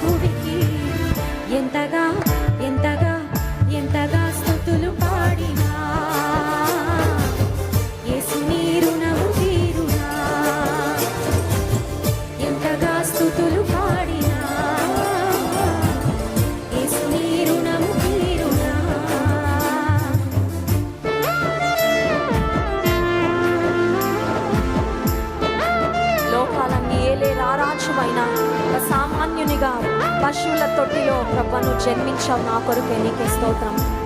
ప్రభువికి ఎంతగా ఎంతగా ఎంతగా స్థుతులు పాడినా. యేసు మీరు తీరునా. ఎంతగా స్థుతులు పాడినా. యేసు మీరు తీరునా. లోకాలన్నీ ఏలే రారాజువైన ఒక సామాన్యునిగా పశువుల తొట్టిలో ప్రభను జన్మించావు. నా కొరకే నీకే స్తోత్రం.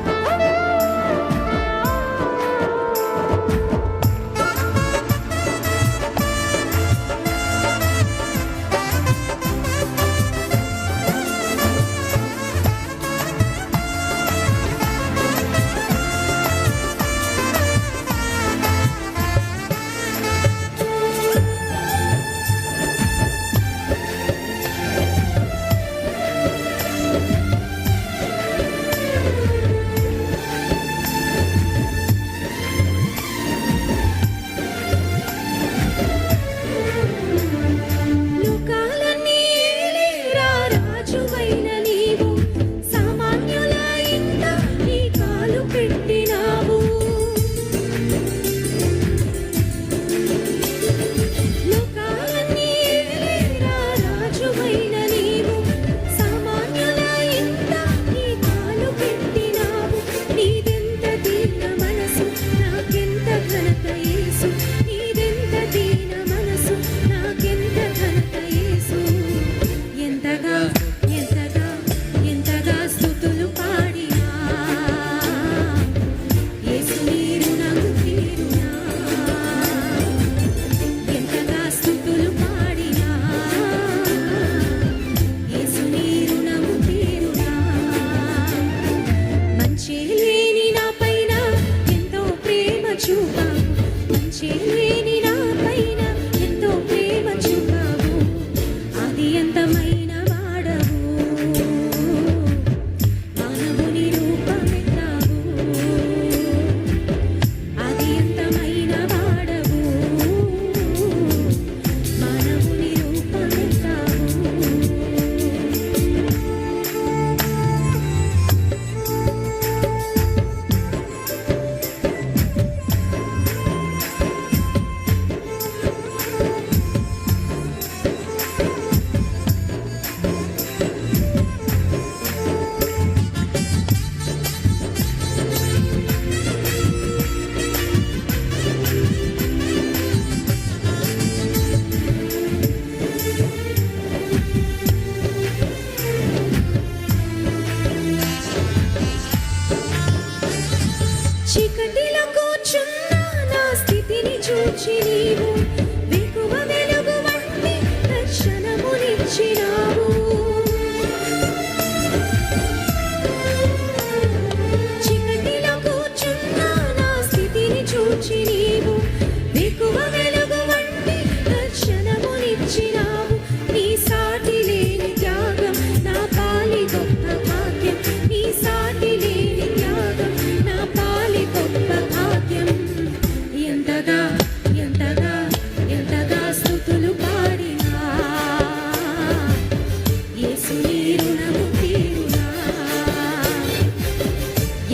దర్శనమునిచ్చిన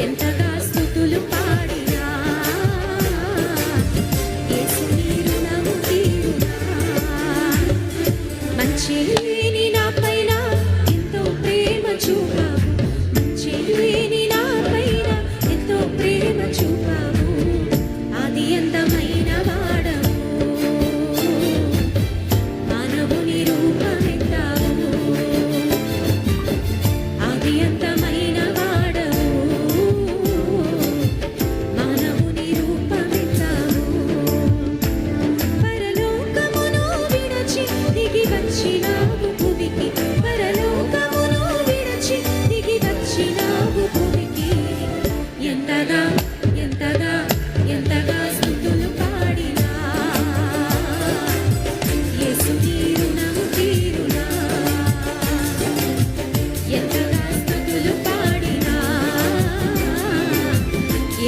ಎಂತದ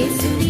Please.